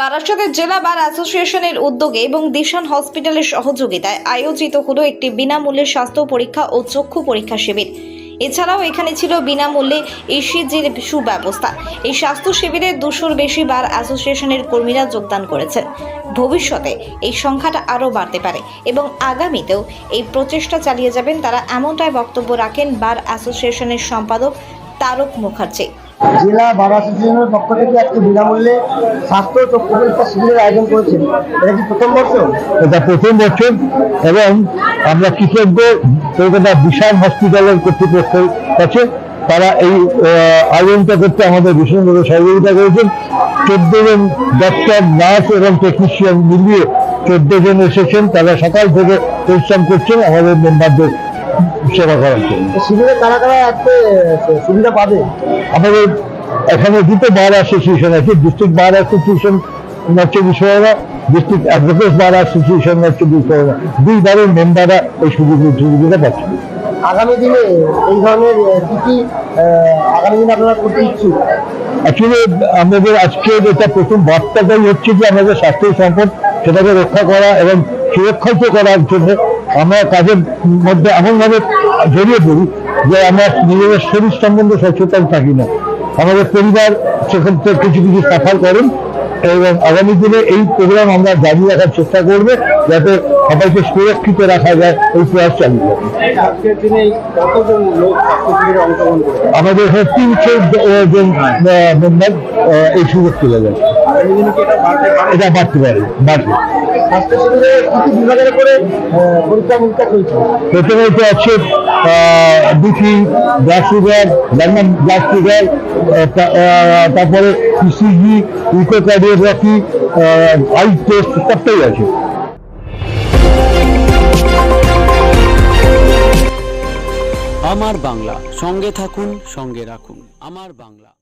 বারাসাতের জেলা বার অ্যাসোসিয়েশনের উদ্যোগে এবং দিশান হসপিটালের সহযোগিতায় আয়োজিত হলো একটি বিনামূল্যে স্বাস্থ্য পরীক্ষা ও চক্ষু পরীক্ষা শিবির। এছাড়াও এখানে ছিল বিনামূল্যে ইসিজির সুব্যবস্থা। এই স্বাস্থ্য শিবিরে দুশোর বেশি বার অ্যাসোসিয়েশনের কর্মীরা যোগদান করেছেন। ভবিষ্যতে এই সংখ্যাটা আরও বাড়তে পারে এবং আগামীতেও এই প্রচেষ্টা চালিয়ে যাবেন তারা এমনটাই বক্তব্য রাখেন বার অ্যাসোসিয়েশনের সম্পাদক তারক মুখার্জি। জেলা বার অ্যাসোসিয়েশনের পক্ষ থেকে আজকে বিনামূল্যে স্বাস্থ্য চক্ষু পরীক্ষা শিবিরের আয়োজন করেছেন। এটা কি প্রথম বর্ষ? এটা প্রথম বছর এবং আমরা কৃতজ্ঞ কলকাতা বিশাল হসপিটালের কর্তৃপক্ষের কাছে। তারা এই আয়োজনটা করতে আমাদের ভীষণভাবে সহযোগিতা করেছেন। চোদ্দ জন ডক্টর নার্স এবং টেকনিশিয়ান মিলিয়ে চোদ্দ জন এসেছেন। তারা সকাল থেকে পরিশ্রম করছেন। আমাদের মেম্বারদের সেবা করার জন্য। শিবিরে কারা কারা আজকে সুবিধা পাবে? আমাদের এখানে দুটো বার অ্যাসোসিয়েশন আছে ডিস্ট্রিক্ট বার অ্যাসোসিয়েশন হচ্ছে বিষয়রা ডিস্ট্রিক্ট অ্যাডভোকেট বার অ্যাসোসিয়েশন হচ্ছে বিষয়রা দুই বারের মেম্বাররা এই সুযোগ সুবিধা পাচ্ছেন আগামী দিনে এই ধরনের কি কি আগামী দিনে আপনারা করতে ইচ্ছুক? অ্যাকচুয়ালি আমাদের আজকে যেটা প্রথম বার্তাটাই হচ্ছে যে আমাদের স্বাস্থ্য সম্পদ সেটাকে রক্ষা করা এবং সুরক্ষিত করার জন্য আমরা কাজের মধ্যে এমনভাবে জড়িয়ে পড়ি যে আমরা নিজেদের শরীর সম্বন্ধে সচেতন থাকি না। আমাদের পরিবার সেখান থেকে কিছু কিছু সাফার করেন এবং আগামী দিনে এই প্রোগ্রাম আমরা জারি রাখার চেষ্টা করবে যাতে সবাইকে সুরক্ষিত রাখা যায়, এই প্রয়াস করবে আমাদের এখানে তিনশো জন মেম্বার এই সুযোগ তুলে যায় তারপরে ইসিজি ইকোকার্ডিওগ্রাফি আই টেস্ট সবটাই আছে। আমার বাংলা, সঙ্গে থাকুন, সঙ্গে রাখুন। আমার বাংলা।